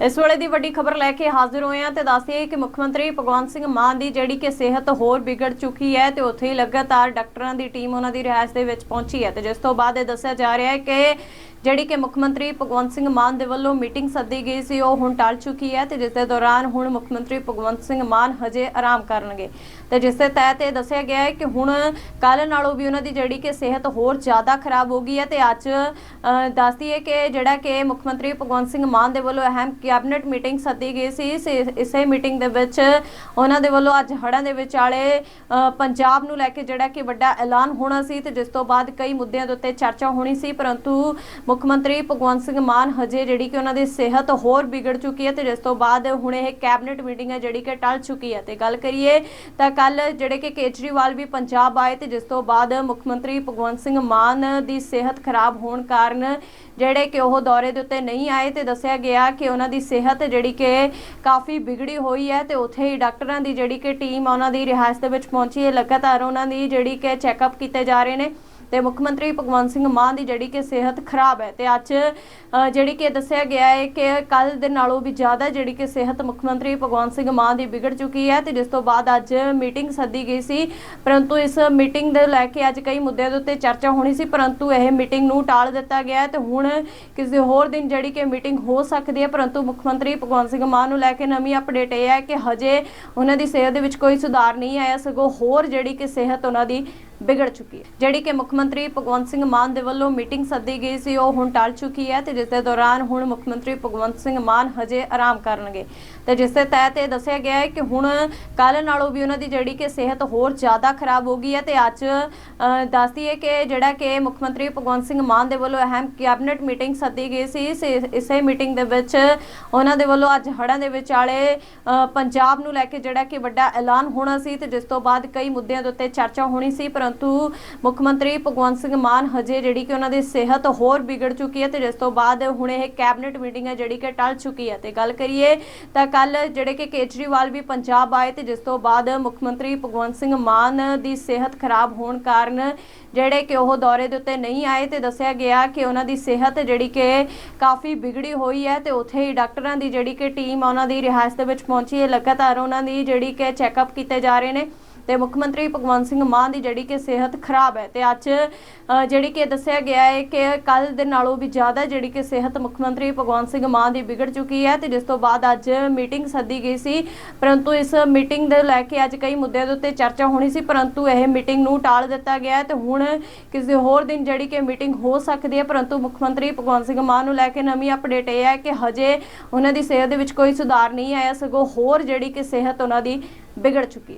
ਇਸ ਵੇਲੇ ਦੀ ਵੱਡੀ ਖਬਰ ਲੈ ਕੇ ਹਾਜ਼ਰ ਹੋਏ ਹਾਂ ਤੇ ਦੱਸਦੀਏ ਕਿ ਮੁੱਖ ਮੰਤਰੀ ਭਗਵੰਤ ਸਿੰਘ ਮਾਨ ਦੀ ਜਿਹੜੀ ਕਿ ਸਿਹਤ ਹੋਰ ਵਿਗੜ ਚੁੱਕੀ ਹੈ ਤੇ ਉੱਥੇ ਹੀ ਲਗਾਤਾਰ ਡਾਕਟਰਾਂ ਦੀ ਟੀਮ ਉਹਨਾਂ ਦੀ ਰਿਹਾਇਸ਼ ਦੇ ਵਿੱਚ ਪਹੁੰਚੀ ਹੈ ਤੇ ਜਿਸ ਤੋਂ ਬਾਅਦ ਇਹ ਦੱਸਿਆ ਜਾ ਰਿਹਾ ਹੈ ਕਿ ਜਿਹੜੀ ਕਿ ਮੁੱਖ ਮੰਤਰੀ ਭਗਵੰਤ ਸਿੰਘ ਮਾਨ ਦੇ ਵੱਲੋਂ ਮੀਟਿੰਗ ਸੱਦੀ ਗਈ ਸੀ ਉਹ ਹੁਣ ਟਲ ਚੁੱਕੀ ਹੈ ਤੇ ਜਿਸ ਦੇ ਦੌਰਾਨ ਹੁਣ ਮੁੱਖ ਮੰਤਰੀ ਭਗਵੰਤ ਸਿੰਘ ਮਾਨ ਹਜੇ ਆਰਾਮ ਕਰਨਗੇ। ਤੇ ਜਿਸ ਦੇ ਤਹਿਤ ਇਹ ਦੱਸਿਆ ਗਿਆ ਹੈ ਕਿ ਹੁਣ ਕੱਲ ਨਾਲੋਂ ਵੀ ਉਹਨਾਂ ਦੀ ਜਿਹੜੀ ਕਿ ਸਿਹਤ ਹੋਰ ਜ਼ਿਆਦਾ ਖਰਾਬ ਹੋ ਗਈ ਹੈ ਤੇ ਅੱਜ ਅ, ਦੱਸਦੀ ਹੈ ਕਿ ਜਿਹੜਾ ਕਿ ਮੁੱਖ ਮੰਤਰੀ ਭਗਵੰਤ ਸਿੰਘ ਮਾਨ ਦੇ ਵੱਲੋਂ ਅਹਿਮ ਕੈਬਨਿਟ ਮੀਟਿੰਗ ਸੱਦੀ ਗਈ ਸੀ ਇਸੇ ਮੀਟਿੰਗ ਦੇ ਵਿੱਚ ਉਹਨਾਂ ਦੇ ਵੱਲੋਂ ਅੱਜ ਹੜ੍ਹਾਂ ਦੇ ਵਿਚਾਲੇ ਪੰਜਾਬ ਨੂੰ ਲੈ ਕੇ ਜਿਹੜਾ ਕਿ ਵੱਡਾ ਐਲਾਨ ਹੋਣਾ ਸੀ ਤੇ ਜਿਸ ਤੋਂ ਬਾਅਦ ਕਈ ਮੁੱਦਿਆਂ ਦੇ ਉੱਤੇ ਚਰਚਾ ਹੋਣੀ ਸੀ ਪਰੰਤੂ ਮੁੱਖ ਮੰਤਰੀ ਭਗਵੰਤ ਸਿੰਘ ਮਾਨ ਹਜੇ ਜਿਹੜੀ ਕਿ ਉਹਨਾਂ ਦੀ ਸਿਹਤ ਹੋਰ ਵਿਗੜ ਚੁੱਕੀ ਹੈ ਤੇ ਜਿਸ ਤੋਂ ਬਾਅਦ ਹੁਣ ਇਹ ਕੈਬਨਿਟ ਮੀਟਿੰਗ ਹੈ ਜਿਹੜੀ ਕਿ ਟਲ ਚੁੱਕੀ ਹੈ। ਤੇ ਗੱਲ ਕਰੀਏ ਤਾਂ ਕੱਲ ਜਿਹੜੇ ਕਿ ਕੇਜਰੀਵਾਲ ਵੀ ਪੰਜਾਬ ਆਏ ਤੇ ਜਿਸ ਤੋਂ ਬਾਅਦ ਮੁੱਖ ਮੰਤਰੀ ਭਗਵੰਤ ਸਿੰਘ ਮਾਨ ਦੀ ਸਿਹਤ ਖਰਾਬ ਹੋਣ ਕਾਰਨ ਜਿਹੜੇ ਕਿ ਉਹ ਦੌਰੇ ਦੇ ਉੱਤੇ ਨਹੀਂ ਆਏ ਤੇ ਦੱਸਿਆ ਗਿਆ ਕਿ ਉਹਨਾਂ ਦੀ ਸਿਹਤ ਜਿਹੜੀ ਕਿ ਕਾਫੀ ਵਿਗੜੀ ਹੋਈ ਹੈ ਤੇ ਉੱਥੇ ਹੀ ਡਾਕਟਰਾਂ ਦੀ ਜਿਹੜੀ ਕਿ ਟੀਮ ਉਹਨਾਂ ਦੀ ਰਿਹਾਇਸ਼ ਦੇ ਵਿੱਚ ਪਹੁੰਚੀ ਹੈ। ਲਗਾਤਾਰ ਉਹਨਾਂ ਦੀ ਜਿਹੜੀ ਕਿ ਚੈੱਕਅਪ ਕੀਤੇ ਜਾ ਰਹੇ ਨੇ। ਤੇ ਮੁੱਖ ਮੰਤਰੀ ਭਗਵੰਤ ਸਿੰਘ ਮਾਨ ਦੀ ਜਿਹੜੀ ਕਿ ਸਿਹਤ ਖਰਾਬ ਹੈ ਤੇ ਅੱਜ ਜਿਹੜੀ ਕਿ ਦੱਸਿਆ ਗਿਆ ਹੈ ਕਿ ਕੱਲ ਦੇ ਨਾਲੋਂ ਵੀ ਜ਼ਿਆਦਾ ਜਿਹੜੀ ਕਿ ਸਿਹਤ ਮੁੱਖ ਮੰਤਰੀ ਭਗਵੰਤ ਸਿੰਘ ਮਾਨ ਦੀ ਵਿਗੜ ਚੁੱਕੀ ਹੈ ਤੇ ਜਿਸ ਤੋਂ ਬਾਅਦ ਅੱਜ ਮੀਟਿੰਗ ਸੱਦੀ ਗਈ ਸੀ। ਪਰੰਤੂ ਇਸ ਮੀਟਿੰਗ ਦੇ ਲੈ ਕੇ ਅੱਜ ਕਈ ਮੁੱਦਿਆਂ ਦੇ ਉੱਤੇ ਚਰਚਾ ਹੋਣੀ ਸੀ, ਪਰੰਤੂ ਇਹ ਮੀਟਿੰਗ ਨੂੰ ਟਾਲ ਦਿੱਤਾ ਗਿਆ ਹੈ ਤੇ ਹੁਣ ਕਿਸੇ ਹੋਰ ਦਿਨ ਜਿਹੜੀ ਕਿ ਮੀਟਿੰਗ ਹੋ ਸਕਦੀ ਹੈ। ਪਰੰਤੂ ਮੁੱਖ ਮੰਤਰੀ ਭਗਵੰਤ ਸਿੰਘ ਮਾਨ ਨੂੰ ਲੈ ਕੇ ਨਵੀਂ ਅਪਡੇਟ ਇਹ ਹੈ ਕਿ ਹਜੇ ਉਹਨਾਂ ਦੀ ਸਿਹਤ ਦੇ ਵਿੱਚ ਕੋਈ ਸੁਧਾਰ ਨਹੀਂ ਆਇਆ, ਸਗੋਂ ਹੋਰ ਜਿਹੜੀ ਕਿ ਸਿਹਤ ਉਹਨਾਂ ਦੀ ਵਿਗੜ ਚੁੱਕੀ ਹੈ। ਜਿਹੜੀ ਕਿ ਮੁੱਖ ਮੰਤਰੀ ਭਗਵੰਤ ਸਿੰਘ ਮਾਨ ਦੇ ਵੱਲੋਂ ਮੀਟਿੰਗ ਸੱਦੀ ਗਈ ਸੀ ਉਹ ਹੁਣ ਟਲ ਚੁੱਕੀ ਹੈ ਤੇ ਜਿਸ ਦੇ ਦੌਰਾਨ ਹੁਣ ਮੁੱਖ ਮੰਤਰੀ ਭਗਵੰਤ ਸਿੰਘ ਮਾਨ ਹਜੇ ਆਰਾਮ ਕਰਨਗੇ। ਤੇ ਜਿਸ ਦੇ ਤਹਿਤ ਇਹ ਦੱਸਿਆ ਗਿਆ ਹੈ ਕਿ ਹੁਣ ਕੱਲ ਨਾਲੋਂ ਵੀ ਉਹਨਾਂ ਦੀ ਜਿਹੜੀ ਕਿ ਸਿਹਤ ਹੋਰ ਜ਼ਿਆਦਾ ਖਰਾਬ ਹੋ ਗਈ ਹੈ ਤੇ ਅੱਜ ਅ, ਦੱਸਦੀ ਹੈ ਕਿ ਜਿਹੜਾ ਕਿ ਮੁੱਖ ਮੰਤਰੀ ਭਗਵੰਤ ਸਿੰਘ ਮਾਨ ਦੇ ਵੱਲੋਂ ਅਹਿਮ ਕੈਬਨਿਟ ਮੀਟਿੰਗ ਸੱਦੀ ਗਈ ਸੀ ਇਸੇ ਮੀਟਿੰਗ ਦੇ ਵਿੱਚ ਉਹਨਾਂ ਦੇ ਵੱਲੋਂ ਅੱਜ ਹੜ੍ਹਾਂ ਦੇ ਵਿਚਾਲੇ ਪੰਜਾਬ ਨੂੰ ਲੈ ਕੇ ਜਿਹੜਾ ਕਿ ਵੱਡਾ ਐਲਾਨ ਹੋਣਾ ਸੀ ਤੇ ਜਿਸ ਤੋਂ ਬਾਅਦ ਕਈ ਮੁੱਦਿਆਂ ਦੇ ਉੱਤੇ ਚਰਚਾ ਹੋਣੀ ਸੀ ਪਰ ਪਰੰਤੂ ਮੁੱਖ ਮੰਤਰੀ ਭਗਵੰਤ ਸਿੰਘ ਮਾਨ ਹਜੇ ਜਿਹੜੀ ਕਿ ਉਹਨਾਂ ਦੀ ਸਿਹਤ ਹੋਰ ਵਿਗੜ ਚੁੱਕੀ ਹੈ ਤੇ ਜਿਸ ਤੋਂ ਬਾਅਦ ਹੁਣ ਇਹ ਕੈਬਨਿਟ ਮੀਟਿੰਗ ਹੈ ਜਿਹੜੀ ਕਿ ਟਲ ਚੁੱਕੀ ਹੈ। ਤੇ ਗੱਲ ਕਰੀਏ ਤਾਂ ਕੱਲ ਜਿਹੜੇ ਕਿ ਕੇਜਰੀਵਾਲ ਵੀ ਪੰਜਾਬ ਆਏ ਤੇ ਜਿਸ ਤੋਂ ਬਾਅਦ ਮੁੱਖ ਮੰਤਰੀ ਭਗਵੰਤ ਸਿੰਘ ਮਾਨ ਦੀ ਸਿਹਤ ਖਰਾਬ ਹੋਣ ਕਾਰਨ ਜਿਹੜੇ ਕਿ ਉਹ ਦੌਰੇ ਦੇ ਉੱਤੇ ਨਹੀਂ ਆਏ ਤੇ ਦੱਸਿਆ ਗਿਆ ਕਿ ਉਹਨਾਂ ਦੀ ਸਿਹਤ ਜਿਹੜੀ ਕਿ ਕਾਫੀ ਵਿਗੜੀ ਹੋਈ ਹੈ ਤੇ ਉੱਥੇ ਹੀ ਡਾਕਟਰਾਂ ਦੀ ਜਿਹੜੀ ਕਿ ਟੀਮ ਉਹਨਾਂ ਦੀ ਰਿਹਾਇਸ਼ ਦੇ ਵਿੱਚ ਪਹੁੰਚੀ ਹੈ। ਲਗਾਤਾਰ ਉਹਨਾਂ ਦੀ ਜਿਹੜੀ ਕਿ ਚੈੱਕਅਪ ਕੀਤੇ ਜਾ ਰਹੇ ਨੇ। ਤੇ ਮੁੱਖ ਮੰਤਰੀ ਭਗਵੰਤ ਸਿੰਘ ਮਾਨ ਦੀ ਜਿਹੜੀ ਕਿ ਸਿਹਤ ਖਰਾਬ ਹੈ ਤੇ ਅੱਜ ਜਿਹੜੀ ਕਿ ਦੱਸਿਆ ਗਿਆ ਹੈ ਕਿ ਕੱਲ ਦੇ ਨਾਲੋਂ ਵੀ ਜ਼ਿਆਦਾ ਜਿਹੜੀ ਕਿ ਸਿਹਤ ਮੁੱਖ ਮੰਤਰੀ ਭਗਵੰਤ ਸਿੰਘ ਮਾਨ ਦੀ ਵਿਗੜ ਚੁੱਕੀ ਹੈ ਤੇ ਜਿਸ ਤੋਂ ਬਾਅਦ ਅੱਜ ਮੀਟਿੰਗ ਸੱਦੀ ਗਈ ਸੀ। ਪਰੰਤੂ ਇਸ ਮੀਟਿੰਗ ਦੇ ਲੈ ਕੇ ਅੱਜ ਕਈ ਮੁੱਦਿਆਂ ਦੇ ਉੱਤੇ ਚਰਚਾ ਹੋਣੀ ਸੀ, ਪਰੰਤੂ ਇਹ ਮੀਟਿੰਗ ਨੂੰ ਟਾਲ ਦਿੱਤਾ ਗਿਆ ਹੈ ਤੇ ਹੁਣ ਕਿਸੇ ਹੋਰ ਦਿਨ ਜਿਹੜੀ ਕਿ ਮੀਟਿੰਗ ਹੋ ਸਕਦੀ ਹੈ। ਪਰੰਤੂ ਮੁੱਖ ਮੰਤਰੀ ਭਗਵੰਤ ਸਿੰਘ ਮਾਨ ਨੂੰ ਲੈ ਕੇ ਨਵੀਂ ਅਪਡੇਟ ਇਹ ਹੈ ਕਿ ਹਜੇ ਉਹਨਾਂ ਦੀ ਸਿਹਤ ਦੇ ਵਿੱਚ ਕੋਈ ਸੁਧਾਰ ਨਹੀਂ ਆਇਆ, ਸਗੋਂ ਹੋਰ ਜਿਹੜੀ ਕਿ ਸਿਹਤ ਉਹਨਾਂ ਦੀ ਵਿਗੜ ਚੁੱਕੀ ਹੈ।